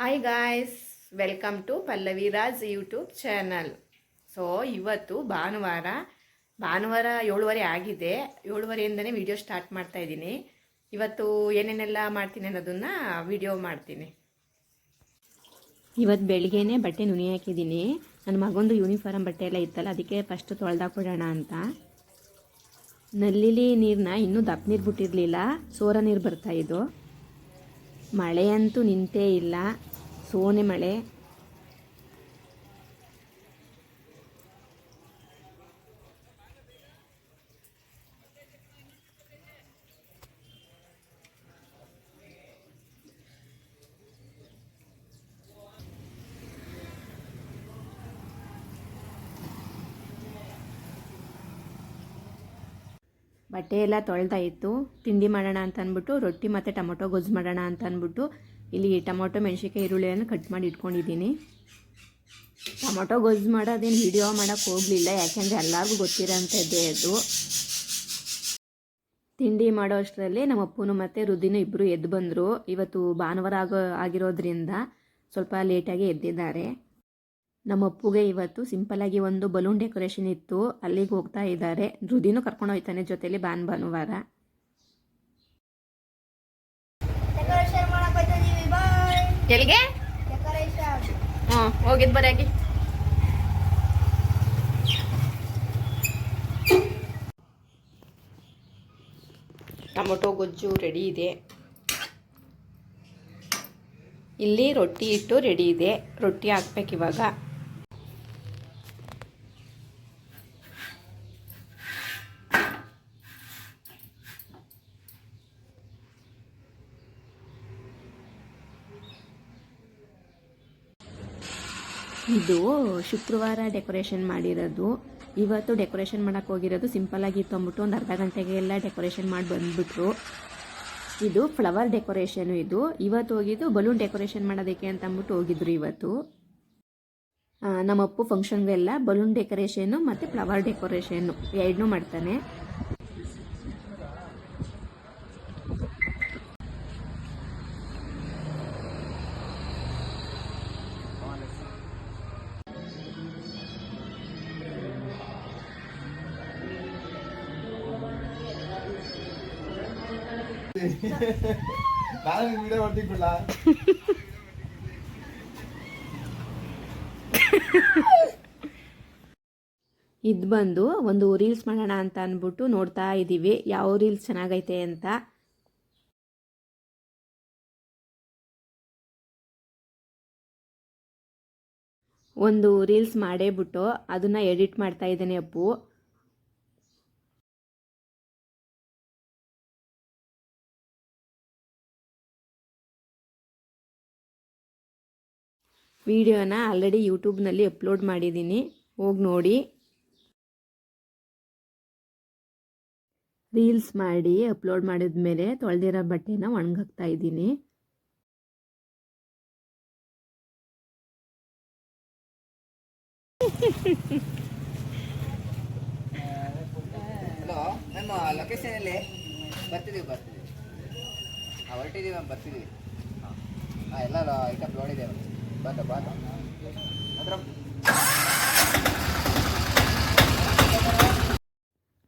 Hi guys welcome to Pallavi Raj YouTube channel so ಇವತ್ತು ಭಾನುವಾರ ಭಾನುವಾರ ಏಳುವರೆ ಆಗಿದೆ. ಏಳುವರೆಯಿಂದನೇ ವಿಡಿಯೋ ಸ್ಟಾರ್ಟ್ ಮಾಡ್ತಾ ಇದ್ದೀನಿ. ಇವತ್ತು ಏನೇನೆಲ್ಲ ಮಾಡ್ತೀನಿ ಅನ್ನೋದನ್ನು ವಿಡಿಯೋ ಮಾಡ್ತೀನಿ. ಇವತ್ತು ಬೆಳಿಗ್ಗೆನೇ ಬಟ್ಟೆ ನುನಿ ಹಾಕಿದ್ದೀನಿ. ನನ್ನ ಮಗೊಂದು ಯೂನಿಫಾರ್ಮ್ ಬಟ್ಟೆ ಎಲ್ಲ ಇತ್ತಲ್ಲ, ಅದಕ್ಕೆ ಫಸ್ಟ್ ತೊಳೆದಾಕೊಡೋಣ ಅಂತ. ನಲ್ಲಿಲಿ ನೀರನ್ನ ಇನ್ನೂ ದಪ್ಪ ನೀರು ಬಿಟ್ಟಿರಲಿಲ್ಲ, ಸೋರ ನೀರು ಬರ್ತಾ ಮಳೆಯಂತೂ ನಿಂತೇ ಇಲ್ಲ. ಸೋನೆ ಮಳೆ. ಬಟ್ಟೆ ಎಲ್ಲ ಇತ್ತು. ತಿಂಡಿ ಮಾಡೋಣ ಅಂತ ಅಂದ್ಬಿಟ್ಟು, ರೊಟ್ಟಿ ಮತ್ತು ಟೊಮೊಟೊ ಗೊಜ್ಜು ಮಾಡೋಣ ಅಂತ ಅಂದ್ಬಿಟ್ಟು, ಇಲ್ಲಿ ಟೊಮೊಟೊ, ಮೆಣಸಿನ್ಕಾಯಿ, ಈರುಳ್ಳಿಯನ್ನು ಕಟ್ ಮಾಡಿ ಇಟ್ಕೊಂಡಿದ್ದೀನಿ. ಟೊಮೊಟೊ, ಗೊಜ್ಜು ಮಾಡೋದೇನು ವಿಡಿಯೋ ಮಾಡೋಕ್ಕೆ ಹೋಗಲಿಲ್ಲ. ಯಾಕೆಂದರೆ ಎಲ್ಲರಿಗೂ ಗೊತ್ತಿರೋಂಥದ್ದೇ ಅದು. ತಿಂಡಿ ಮಾಡೋ ಅಷ್ಟರಲ್ಲಿ ನಮ್ಮ ಅಪ್ಪನು ಮತ್ತು ರುದಿನೂ ಇಬ್ಬರು ಎದ್ದು ಬಂದರು. ಇವತ್ತು ಭಾನುವಾರ ಆಗೋ, ಆಗಿರೋದ್ರಿಂದ ಸ್ವಲ್ಪ ಲೇಟಾಗಿ ಎದ್ದಿದ್ದಾರೆ. ನಮ್ಮ ಅಪ್ಪುಗೆ ಇವತ್ತು ಸಿಂಪಲ್ಲಾಗಿ ಒಂದು ಬಲೂನ್ ಡೆಕೋರೇಷನ್ ಇತ್ತು. ಅಲ್ಲಿಗೆ ಹೋಗ್ತಾ ಇದ್ದಾರೆ. ರುದಿನೂ ಕರ್ಕೊಂಡು ಹೋಗ್ತಾನೆ ಜೊತೆಲಿ ಬಾನ್ ಭಾನುವಾರ. ಎಲ್ಲಿಗೆ? ಹ್ಞೂ ಹೋಗಿದ್ದು ಬರಾಗಿ ಟೊಮೊಟೊ ಗೊಜ್ಜು ರೆಡಿ ಇದೆ. ಇಲ್ಲಿ ರೊಟ್ಟಿ ಇಟ್ಟು ರೆಡಿ ಇದೆ. ರೊಟ್ಟಿ ಹಾಕ್ಬೇಕು ಇದು ಶುಕ್ರವಾರ ಡೆಕೋರೇಷನ್ ಮಾಡಿರೋದು. ಇವತ್ತು ಡೆಕೋರೇಷನ್ ಮಾಡೋಕ್ಕೆ ಹೋಗಿರೋದು ಸಿಂಪಲ್ ಆಗಿತ್ತು ಅಂದ್ಬಿಟ್ಟು ಒಂದು ಅರ್ಧ ಗಂಟೆಗೆ ಎಲ್ಲ ಡೆಕೋರೇಷನ್ ಮಾಡಿ ಬಂದ್ಬಿಟ್ರು. ಇದು ಫ್ಲವರ್ ಡೆಕೋರೇಷನು ಇದು. ಇವತ್ತು ಹೋಗಿದ್ದು ಬಲೂನ್ ಡೆಕೋರೇಷನ್ ಮಾಡೋದಕ್ಕೆ ಅಂತ ಅಂದ್ಬಿಟ್ಟು ಹೋಗಿದ್ರು ಇವತ್ತು. ನಮ್ಮಪ್ಪು ಫಂಕ್ಷನ್ಗೆಲ್ಲ ಬಲೂನ್ ಡೆಕೋರೇಷನು ಮತ್ತು ಫ್ಲವರ್ ಡೆಕೋರೇಷನ್ನು ಎರಡನ್ನೂ ಮಾಡ್ತಾನೆ. ನಾನು ವಿಡಿಯೋ ಇದು ಬಂದು ಒಂದು ರೀಲ್ಸ್ ಮಾಡೋಣ ಅಂತ ಅಂದ್ಬಿಟ್ಟು ನೋಡ್ತಾ ಇದ್ದೀವಿ ಯಾವ ರೀಲ್ಸ್ ಚೆನ್ನಾಗೈತೆ ಅಂತ. ಒಂದು ರೀಲ್ಸ್ ಮಾಡೇ ಬಿಟ್ಟು ಅದನ್ನು ಎಡಿಟ್ ಮಾಡ್ತಾ ಇದ್ದೇನೆ ಅಪ್ಪು. ವಿಡಿಯೋನ ಆಲ್ರೆಡಿ ಯೂಟ್ಯೂಬ್ನಲ್ಲಿ ಅಪ್ಲೋಡ್ ಮಾಡಿದ್ದೀನಿ. ಹೋಗಿ ನೋಡಿ. ರೀಲ್ಸ್ ಮಾಡಿ ಅಪ್ಲೋಡ್ ಮಾಡಿದ ಮೇಲೆ ತೊಳೆದಿರೋ ಬಟ್ಟೆನ ಒಣಗಾಕ್ತಾ ಇದ್ದೀನಿ. ನಮ್ಮ ಲೊಕೇಶನ್ ಎಲ್ಲಿ ಬರ್ತಿದ್ದೀವಿ ಬರ್ತಿದ್ದೀವಿ ಹಾಂ ಹೊರಟಿದ್ದೀವಿ ಬರ್ತಿದ್ದೀವಿ ಹಾಂ ಎಲ್ಲ ಐಟಮ್ ನೋಡಿದ್ದೇವೆ bata. ಅದ್ರ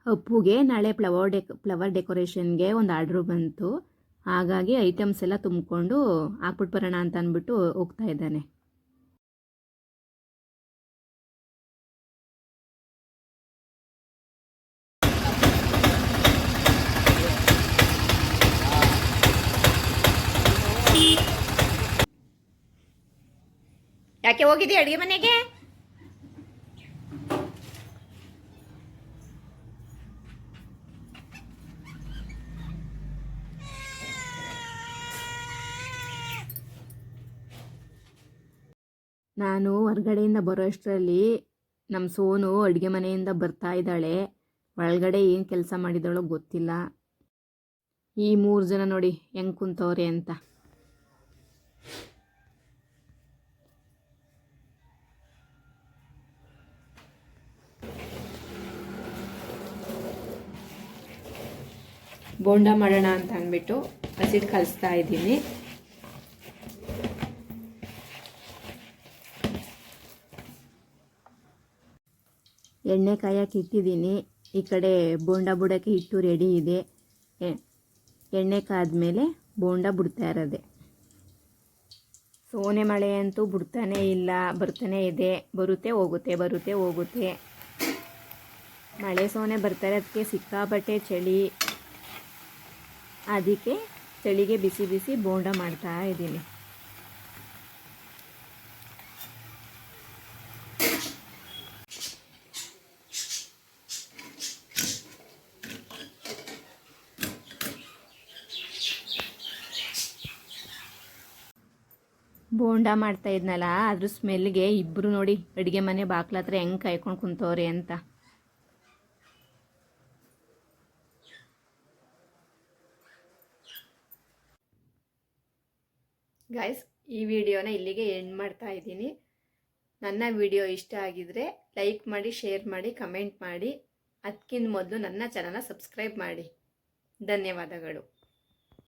ಅಪ್ಪುಗೆ ನಾಳೆ ಫ್ಲವರ್ ಡೆಕ್ ಫ್ಲವರ್ ಡೆಕೋರೇಷನ್ಗೆ ಒಂದು ಆರ್ಡ್ರು ಬಂತು ಹಾಗಾಗಿ ಐಟಮ್ಸ್ ಎಲ್ಲ ತುಂಬಿಕೊಂಡು ಹಾಕ್ಬಿಟ್ಟು ಬರೋಣ ಅಂತ ಅಂದ್ಬಿಟ್ಟು ಹೋಗ್ತಾ ಇದ್ದಾನೆ ಯಾಕೆ ಹೋಗಿದ್ದೀಯ ಅಡುಗೆ ಮನೆಗೆ? ನಾನು ಹೊರಗಡೆಯಿಂದ ಬರೋ ಅಷ್ಟರಲ್ಲಿ ನಮ್ಮ ಸೋನು ಅಡುಗೆ ಮನೆಯಿಂದ ಬರ್ತಾ ಇದ್ದಾಳೆ. ಒಳಗಡೆ ಏನು ಕೆಲಸ ಮಾಡಿದಾಳೋ ಗೊತ್ತಿಲ್ಲ. ಈ ಮೂರು ಜನ ನೋಡಿ ಹೆಂಗೆ ಕುಂತವ್ರೆ ಅಂತ. ಬೋಂಡ ಮಾಡೋಣ ಅಂತ ಅಂದ್ಬಿಟ್ಟು ಹಸಿಟ್ಟು ಕಲಿಸ್ತಾ ಇದ್ದೀನಿ. ಎಣ್ಣೆ ಕಾಯಕ್ಕೆ ಇಟ್ಟಿದ್ದೀನಿ. ಈ ಕಡೆ ಬೋಂಡ ಬುಡಕ್ಕೆ ಹಿಟ್ಟು ರೆಡಿ ಇದೆ. ಎಣ್ಣೆ ಕಾದ್ಮೇಲೆ ಬೋಂಡ ಬಿಡ್ತಾ ಇರೋದೆ. ಸೋನೆ ಮಳೆ ಅಂತೂ ಬಿಡ್ತಾನೆ ಇಲ್ಲ, ಬರ್ತಾನೆ ಇದೆ. ಬರುತ್ತೆ, ಹೋಗುತ್ತೆ ಬರುತ್ತೆ, ಹೋಗುತ್ತೆ. ಮಳೆ ಸೋನೆ ಬರ್ತಾರೆ ಅದಕ್ಕೆ ಸಿಕ್ಕಾಪಟ್ಟೆ ಚಳಿ. ಅದಕ್ಕೆ ಚಳಿಗೆ ಬಿಸಿ ಬಿಸಿ ಬೋಂಡ ಮಾಡ್ತಾ ಇದ್ದೀನಿ. ಬೋಂಡ ಮಾಡ್ತಾ ಇದ್ನಲ್ಲ, ಅದ್ರ ಸ್ಮೆಲ್ಗೆ ಇಬ್ಬರು ನೋಡಿ ಅಡುಗೆ ಮನೆ ಬಾಕ್ಲ ಹತ್ರ ಹೆಂಗೆ ಕಾಯ್ಕೊಂಡು ಕುಂತವ್ರಿ ಅಂತ. ಗಾಯ್ಸ್ ಈ ವಿಡಿಯೋನ ಇಲ್ಲಿಗೆ ಎಂಡ್ ಮಾಡ್ತಾ ಇದ್ದೀನಿ. ನನ್ನ ವಿಡಿಯೋ ಇಷ್ಟ ಆಗಿದ್ರೆ ಲೈಕ್ ಮಾಡಿ ಶೇರ್ ಮಾಡಿ ಕಮೆಂಟ್ ಮಾಡಿ. ಅದಕ್ಕಿಂತ ಮೊದಲು ನನ್ನ ಚಾನಲ್ನ ಸಬ್ಸ್ಕ್ರೈಬ್ ಮಾಡಿ. ಧನ್ಯವಾದಗಳು.